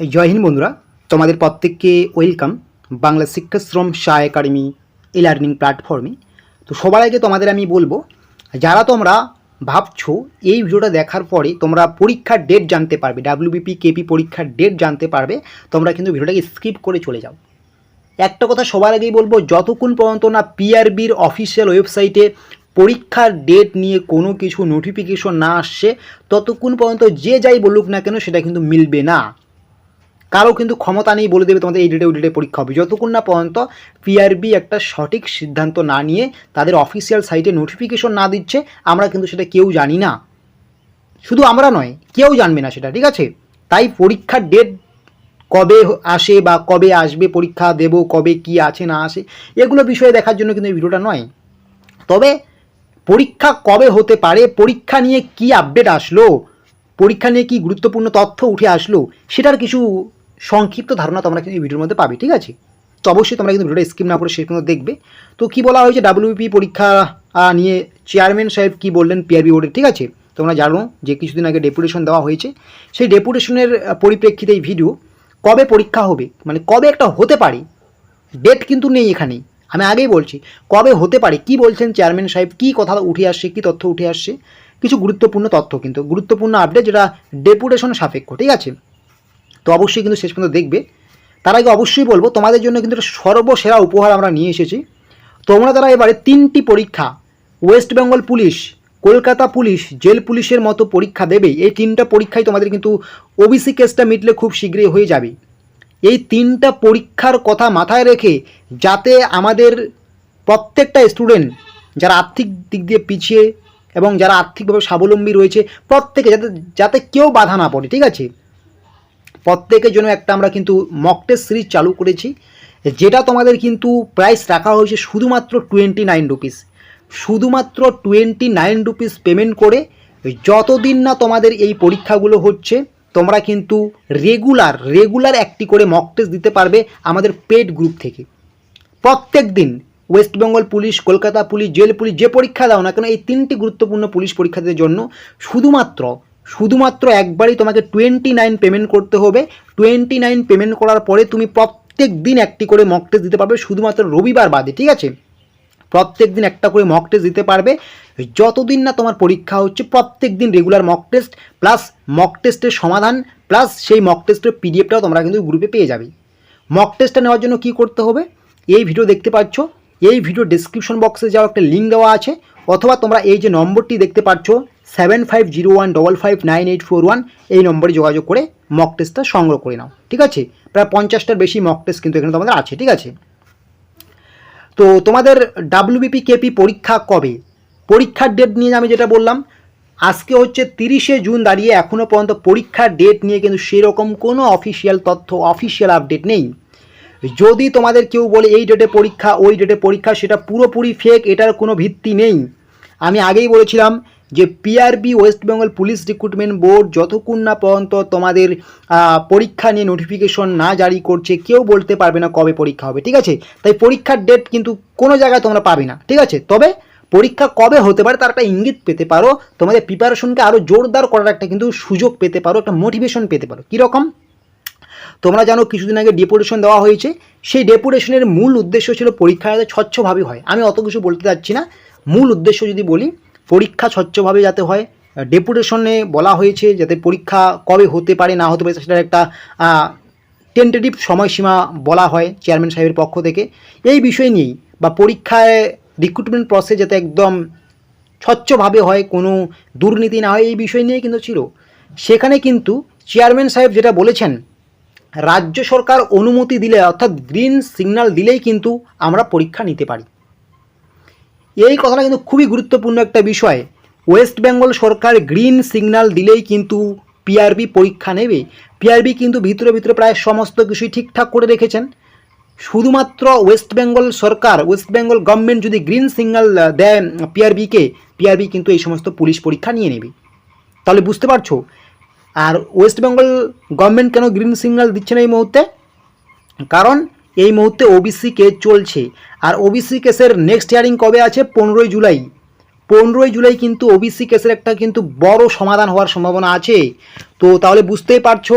জয় হিন্দ বন্ধুরা, তোমাদের প্রত্যেককে welcome Bangla Shikshashram Shah academy e learning প্ল্যাটফর্মে তো সবার আগে তোমাদের আমি বলব, যারা তোমরা ভাবছ এই ভিডিওটা দেখার পরে তোমরা পরীক্ষার ডেট জানতে পারবে ডাব্লিউবিপি কেপি পরীক্ষার ডেট জানতে পারবে, তোমরা কিন্তু ভিডিওটাকে স্কিপ করে চলে যাও। একটা কথা সবার আগেই বলব, যতক্ষণ পর্যন্ত না পিআরবির অফিসিয়াল ওয়েবসাইটে পরীক্ষার ডেট নিয়ে কোনো কিছু নোটিফিকেশন না আসছে, ততক্ষণ পর্যন্ত যে যাই বলুক না কেন সেটা কিন্তু মিলবে না। কারও কিন্তু ক্ষমতা নেই বলে দেবে তোমাদের এই ডেটে ওই ডেটে পরীক্ষা হবে। যতক্ষণ না পর্যন্ত পিআরবি একটা সঠিক সিদ্ধান্ত না নিয়ে তাদের অফিসিয়াল সাইটে নোটিফিকেশন না দিচ্ছে, আমরা কিন্তু সেটা কেউ জানি না। শুধু আমরা নয়, কেউ জানবে না সেটা, ঠিক আছে? তাই পরীক্ষার ডেট কবে আসে বা কবে আসবে, পরীক্ষা দেব, কবে কি আছে, না আসে এগুলো বিষয়ে দেখার জন্য কিন্তু এই ভিডিওটা নয়। তবে পরীক্ষা কবে হতে পারে, পরীক্ষা নিয়ে কি আপডেট আসলো, পরীক্ষা নিয়ে কি গুরুত্বপূর্ণ তথ্য উঠে আসলো, সেটার কিছু সংক্ষিপ্ত ধারণা তোমরা কিন্তু এই ভিডিওর মধ্যে পাবে, ঠিক আছে? তো অবশ্যই তোমরা কিন্তু ভিডিওটা স্কিপ না করে শেষ পর্যন্ত দেখবে। তো কি বলা হয়েছে ডাব্লিউপি পরীক্ষা নিয়ে চেয়ারম্যান সাহেব কি বললেন পিআরবি বোর্ডের ঠিক আছে? তোমরা জানো যে কিছুদিন আগে ডেপুটেশন দেওয়া হয়েছে। সেই ডেপুটেশনের পরিপ্রেক্ষিতে এই ভিডিও কবে পরীক্ষা হবে মানে কবে একটা হতে পারে ডেট কিন্তু নেই এখানে আমি আগেই বলছি, কবে হতে পারে, কি বলছেন চেয়ারম্যান সাহেব, কি কথা উঠে আসছে, কি তথ্য উঠে আসছে, কিছু গুরুত্বপূর্ণ তথ্য কিন্তু। গুরুত্বপূর্ণ আপডেট যেটা ডেপুটেশন সাপেক্ষ, ঠিক আছে? তো অবশ্যই কিন্তু শেষ পর্যন্ত দেখবে। তার আগে অবশ্যই বলব, তোমাদের জন্য কিন্তু সর্বসেরা উপহার আমরা নিয়ে এসেছি। তোমরা তারা এবারে তিনটি পরীক্ষা West Bengal police Kolkata police jail পুলিশের মতো পরীক্ষা দেবে, এই তিনটা পরীক্ষায় তোমাদের কিন্তু ওবিসি কেসটা মিটলে খুব শীঘ্রই হয়ে যাবে। এই তিনটা পরীক্ষার কথা মাথায় রেখে যাতে আমাদের প্রত্যেকটা স্টুডেন্ট যারা আর্থিক দিক দিয়ে পিছিয়ে এবং যারা আর্থিকভাবে স্বাবলম্বী রয়েছে, প্রত্যেকে যাতে যাতে কেউ বাধা না পড়ে, ঠিক আছে? প্রত্যেকের জন্য একটা আমরা কিন্তু মক টেস্ট সিরিজ চালু করেছি, যেটা তোমাদের কিন্তু প্রাইস রাখা হয়েছে শুধুমাত্র টোয়েন্টি নাইন রুপিস শুধুমাত্র টোয়েন্টি নাইন রুপিস পেমেন্ট করে যতদিন না তোমাদের এই পরীক্ষাগুলো হচ্ছে, তোমরা কিন্তু রেগুলার রেগুলার একটি করে মক টেস্ট দিতে পারবে আমাদের পেড গ্রুপ থেকে। প্রত্যেক দিন West Bengal police Kolkata police jail police যে পরীক্ষা দাও না কেন, এই তিনটি গুরুত্বপূর্ণ পুলিশ পরীক্ষাদের জন্য শুধুমাত্র শুধুমাত্র একবারই তোমাকে টোয়েন্টি নাইন পেমেন্ট করতে হবে। টোয়েন্টি নাইন পেমেন্ট করার পরে তুমি প্রত্যেক দিন একটি করে মক টেস্ট দিতে পারবে, শুধুমাত্র রবিবার বাদে, ঠিক আছে? প্রত্যেক দিন একটা করে মক টেস্ট দিতে পারবে। যতদিন না তোমার পরীক্ষা হচ্ছে, প্রত্যেক দিন regular mock test plus mock টেস্টের সমাধান প্লাস সেই মক টেস্টের পিডিএফটাও তোমরা কিন্তু গ্রুপে পেয়ে যাবে। মক টেস্টটা নেওয়ার জন্য কি করতে হবে? এই ভিডিও দেখতে পাচ্ছ, এই ভিডিও ডিসক্রিপশন বক্সে যাওয়া একটা লিঙ্ক দেওয়া আছে, অথবা তোমরা এই যে নম্বরটি দেখতে পাচ্ছ seven five zero one double five nine eight four one এই নম্বরে যোগাযোগ করে মক টেস্টটা সংগ্রহ করে নাও, ঠিক আছে? প্রায় পঞ্চাশটার বেশি মক টেস্ট কিন্তু এখানে তোমাদের আছে, ঠিক আছে? তো তোমাদের ডাব্লিউবিপি কেপি পরীক্ষা কবে? পরীক্ষার ডেট নিয়ে আমি যেটা বললাম, আজকে হচ্ছে তিরিশে জুন দাঁড়িয়ে এখনও পর্যন্ত পরীক্ষার ডেট নিয়ে কিন্তু সেরকম কোনো অফিসিয়াল তথ্য অফিসিয়াল আপডেট নেই। যদি তোমাদের কেউ বলে এই ডেটে পরীক্ষা, ওই ডেটে পরীক্ষা, সেটা পুরোপুরি ফেক এটার কোনো ভিত্তি নেই। আমি আগেই বলেছিলাম যে PRB West Bengal police recruitment board যতক্ষণ না পর্যন্ত তোমাদের পরীক্ষা নিয়ে নোটিফিকেশন না জারি করছে, কেউ বলতে পারবে না কবে পরীক্ষা হবে, ঠিক আছে? তাই পরীক্ষার ডেট কিন্তু কোনো জায়গায় তোমরা পাবে না, ঠিক আছে? তবে পরীক্ষা কবে হতে পারে তার একটা ইঙ্গিত পেতে পারো, তোমাদের প্রিপারেশনকে আরও জোরদার করার একটা কিন্তু সুযোগ পেতে পারো, একটা মোটিভেশন পেতে পারো। কীরকম? তোমরা জানো কিছুদিন আগে ডেপুটেশন দেওয়া হয়েছে, সেই ডেপুটেশনের মূল উদ্দেশ্য ছিল পরীক্ষা যাতে স্বচ্ছভাবে হয়। আমি অত কিছু বলতে যাচ্ছি না। মূল উদ্দেশ্য যদি বলি পরীক্ষা স্বচ্ছভাবে যাতে হয়। ডেপুটেশনে বলা হয়েছে যাতে পরীক্ষা কবে হতে পারে, না হতে পারে, সেটার একটা টেন্টেটিভ সময়সীমা বলা হয় চেয়ারম্যান সাহেবের পক্ষ থেকে। এই বিষয় নিয়েই বা পরীক্ষায় রিক্রুটমেন্ট প্রসেস যাতে একদম স্বচ্ছভাবে হয়, কোনো দুর্নীতি না হয়, এই বিষয় নিয়ে কিন্তু ছিল। সেখানে কিন্তু চেয়ারম্যান সাহেব যেটা বলেছেন, রাজ্য সরকার অনুমতি দিলে, অর্থাৎ গ্রিন সিগন্যাল দিলেই কিন্তু আমরা পরীক্ষা নিতে পারি। এই কথাটা কিন্তু খুবই গুরুত্বপূর্ণ একটা বিষয়। ওয়েস্ট বেঙ্গল সরকার গ্রিন সিগন্যাল দিলেই কিন্তু পিআরবি পরীক্ষা নেবে। পিআরবি কিন্তু ভিতরে ভিতরে প্রায় সমস্ত কিছুই ঠিকঠাক করে রেখেছেন। শুধুমাত্র ওয়েস্ট বেঙ্গল সরকার ওয়েস্ট বেঙ্গল গভর্নমেন্ট যদি গ্রিন সিগন্যাল দেয় পিআরবিকে পিআরবি কিন্তু এই সমস্ত পুলিশ পরীক্ষা নিয়ে নেবে। তাহলে বুঝতে পারছ? আর ওয়েস্ট বেঙ্গল গভর্নমেন্ট কেন গ্রিন সিগন্যাল দিচ্ছে না এই মুহূর্তে? কারণ এই মুহূর্তে ওবিসি কেস চলছে। আর ওবিসি কেসের নেক্সট হিয়ারিং কবে আছে? পনেরোই জুলাই। পনেরোই জুলাই কিন্তু ওবিসি কেসের একটা কিন্তু বড় সমাধান হওয়ার সম্ভাবনা আছে। তো তাহলে বুঝতেই পারছ,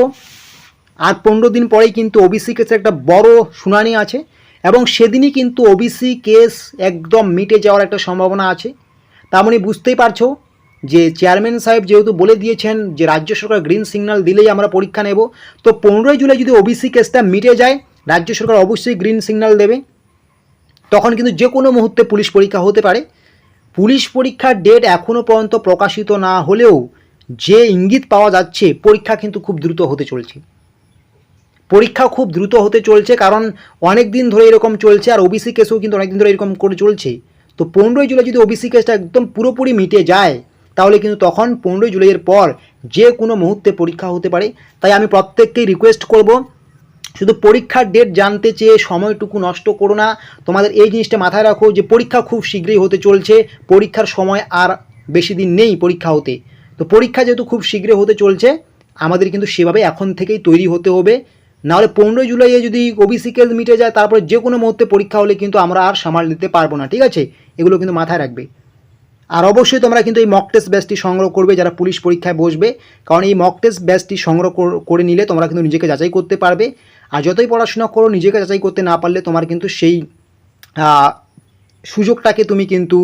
আর পনেরো দিন পরেই কিন্তু ওবিসি কেসের একটা বড় শুনানি আছে এবং সেদিনই কিন্তু ওবিসি কেস একদম মিটে যাওয়ার একটা সম্ভাবনা আছে। তার মানে বুঝতেই পারছ যে চেয়ারম্যান সাহেব যেহেতু বলে দিয়েছেন যে রাজ্য সরকার গ্রিন সিগন্যাল দিলেই আমরা পরীক্ষা নেব, তো পনেরোই জুলাই যদি ওবিসি কেসটা মিটে যায় রাজ্য সরকার অবশ্যই গ্রিন সিগন্যাল দেবে। তখন কিন্তু যে কোনো মুহূর্তে পুলিশ পরীক্ষা হতে পারে। পুলিশ পরীক্ষার ডেট এখনও পর্যন্ত প্রকাশিত না হলেও যে ইঙ্গিত পাওয়া যাচ্ছে, পরীক্ষা কিন্তু খুব দ্রুত হতে চলছে। পরীক্ষা খুব দ্রুত হতে চলছে কারণ অনেক দিন ধরে এরকম চলছে আর ওবিসি কেসও কিন্তু অনেক দিন ধরে এরকম করে চলছে। তো পনেরোই জুলাই যদি ওবিসি কেসটা একদম পুরোপুরি মিটে যায়, তাহলে কিন্তু তখন পনেরোই জুলাইয়ের পর যে কোনো মুহূর্তে পরীক্ষা হতে পারে। তাই আমি প্রত্যেককেই রিকোয়েস্ট করব শুধু পরীক্ষার ডেট জানতে চেয়ে সময়টুকু নষ্ট করো না। তোমাদের এই জিনিসটা মাথায় রাখো যে, পরীক্ষা খুব শীঘ্রই হতে চলছে। পরীক্ষার সময় আর বেশি দিন নেই পরীক্ষা হতে। তো পরীক্ষা যেহেতু খুব শীঘ্রই হতে চলছে, আমাদের কিন্তু সেভাবে এখন থেকেই তৈরি হতে হবে। নাহলে পনেরোই জুলাইয়ে যদি ওবিসি কেস মিটে যায়, তারপরে যে কোনো মুহূর্তে পরীক্ষা হলে কিন্তু আমরা আর সামাল দিতে পারব না, ঠিক আছে? এগুলো কিন্তু মাথায় রাখবে। আর অবশ্যই তোমরা কিন্তু এই মক টেস্ট ব্যাচটি সংগ্রহ করবে, যারা পুলিশ পরীক্ষায় বসবে। কারণ এই মক টেস্ট ব্যাচটি সংগ্রহ করে নিলে তোমরা কিন্তু নিজেকে যাচাই করতে পারবে। যতই পড়াশোনা করো, নিজেকে যাচাই করতে না পারলে তোমার কিন্তু সেই সুযোগটাকে তুমি কিন্তু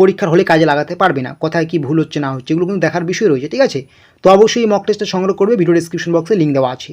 পরীক্ষার হলে কাজে লাগাতে পারবে না। কোথায় কি ভুল হচ্ছে, না হচ্ছে, এগুলো কিন্তু দেখার বিষয় রয়েছে, ঠিক আছে? তো অবশ্যই মক টেস্টটা সংগ্রহ করবে, ভিডিও ডিসক্রিপশন বক্সে লিঙ্ক দেওয়া আছে।